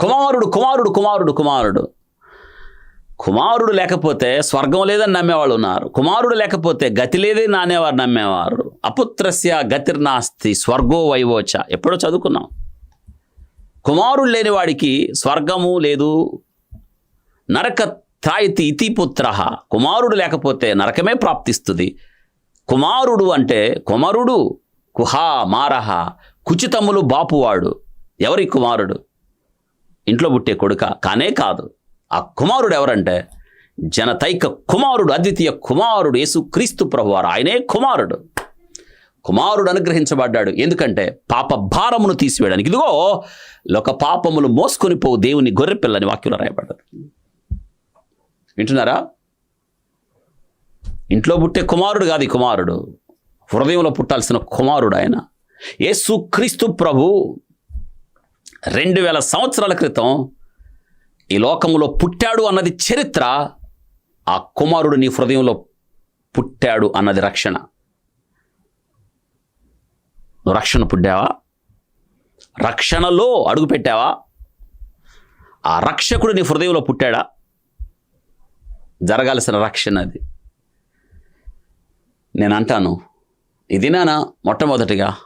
కుమారుడు కుమారుడు కుమారుడు కుమారుడు. కుమారుడు లేకపోతే స్వర్గం లేదని నమ్మేవాళ్ళు ఉన్నారు. కుమారుడు లేకపోతే గతి లేదని నానేవారు నమ్మేవారు. అపుత్రస్య గతిర్నాస్తి స్వర్గో వైవోచ. ఎప్పుడో చదువుకున్నాం. కుమారుడు లేని వాడికి స్వర్గము లేదు. నరక త్రాయితి ఇతి పుత్ర. కుమారుడు లేకపోతే నరకమే ప్రాప్తిస్తుంది. కుమారుడు అంటే కుమారుడు కుహా మారహ కుచితములు బాపువాడు. ఎవరి కుమారుడు? ఇంట్లో పుట్టే కొడుక కానే కాదు. ఆ కుమారుడు ఎవరంటే జనతైక కుమారుడు అద్వితీయ కుమారుడు యేసు క్రీస్తు ప్రభువారు. ఆయనే కుమారుడు. కుమారుడు అనుగ్రహించబడ్డాడు. ఎందుకంటే పాప భారమును తీసివేయడానికి. ఇదిగో లోక పాపములు మోసుకొని పోవు దేవుని గొర్రె పిల్లని వాక్యంలో రాయబడ్డది వింటున్నారా? ఇంట్లో పుట్టే కుమారుడు కాదు కుమారుడు. హృదయంలో పుట్టాల్సిన కుమారుడు ఆయన. ఏసు క్రీస్తు ప్రభు. రెండు వేల సంవత్సరాల క్రితం ఈ లోకంలో పుట్టాడు అన్నది చరిత్ర ఆ కుమారుడు నీ హృదయంలో పుట్టాడు అన్నది రక్షణ. నువ్వు రక్షణ పుట్టావా? రక్షణలో అడుగుపెట్టావా ఆ రక్షకుడు నీ హృదయంలో పుట్టాడా? జరగాల్సిన రక్షణ అది. నేను అంటాను ఇది నానా మొట్టమొదటిగా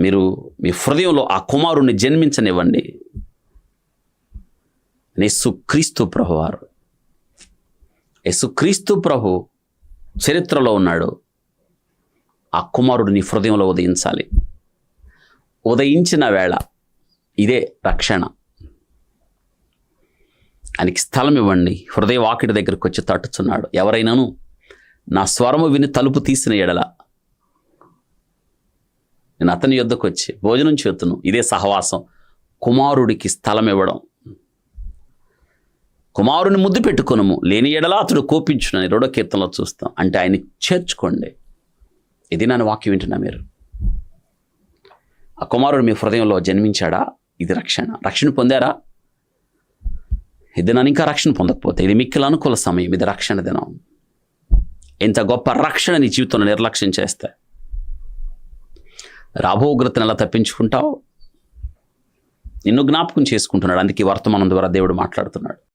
మీరు మీ హృదయంలో ఆ కుమారుణ్ణి జన్మించనివ్వండి. యేసుక్రీస్తు ప్రభువారు. యేసుక్రీస్తు ప్రభు చరిత్రలో ఉన్నాడు. ఆ కుమారుడు నీ హృదయంలో ఉదయించాలి. ఉదయించిన వేళ ఇదే రక్షణ. ఆయనకి స్థలం ఇవ్వండి. హృదయ వాకిటి దగ్గరికి వచ్చి తట్టుచున్నాడు. ఎవరైనాను నా స్వరము విని తలుపు తీసిన ఎడల నేను అతని యుద్ధకు వచ్చి భోజనం చేతును ఇదే సహవాసం. కుమారుడికి స్థలం ఇవ్వడం. కుమారుని ముద్దు పెట్టుకునము. లేని ఎడలా అతడు కోపించునని రెండో కీర్తనలో చూస్తాం. అంటే ఆయన్ని చేర్చుకోండి. ఇది నన్ను వాక్యం వింటున్నా మీరు. ఆ కుమారుడు మీ హృదయంలో జన్మించాడా? ఇది రక్షణ. రక్షణ పొందారా? ఇది నన్ను ఇంకా రక్షణ పొందకపోతే ఇది మిక్కిల అనుకూల సమయం. ఇది రక్షణ దినం. ఇంత గొప్ప రక్షణ నీ జీవితంలో నిర్లక్ష్యం చేస్తే రాబో ఉగ్రతను ఎలా తప్పించుకుంటావు? నిన్ను జ్ఞాపకం చేసుకుంటున్నాడు. అందుకే వర్తమానం ద్వారా దేవుడు మాట్లాడుతున్నాడు.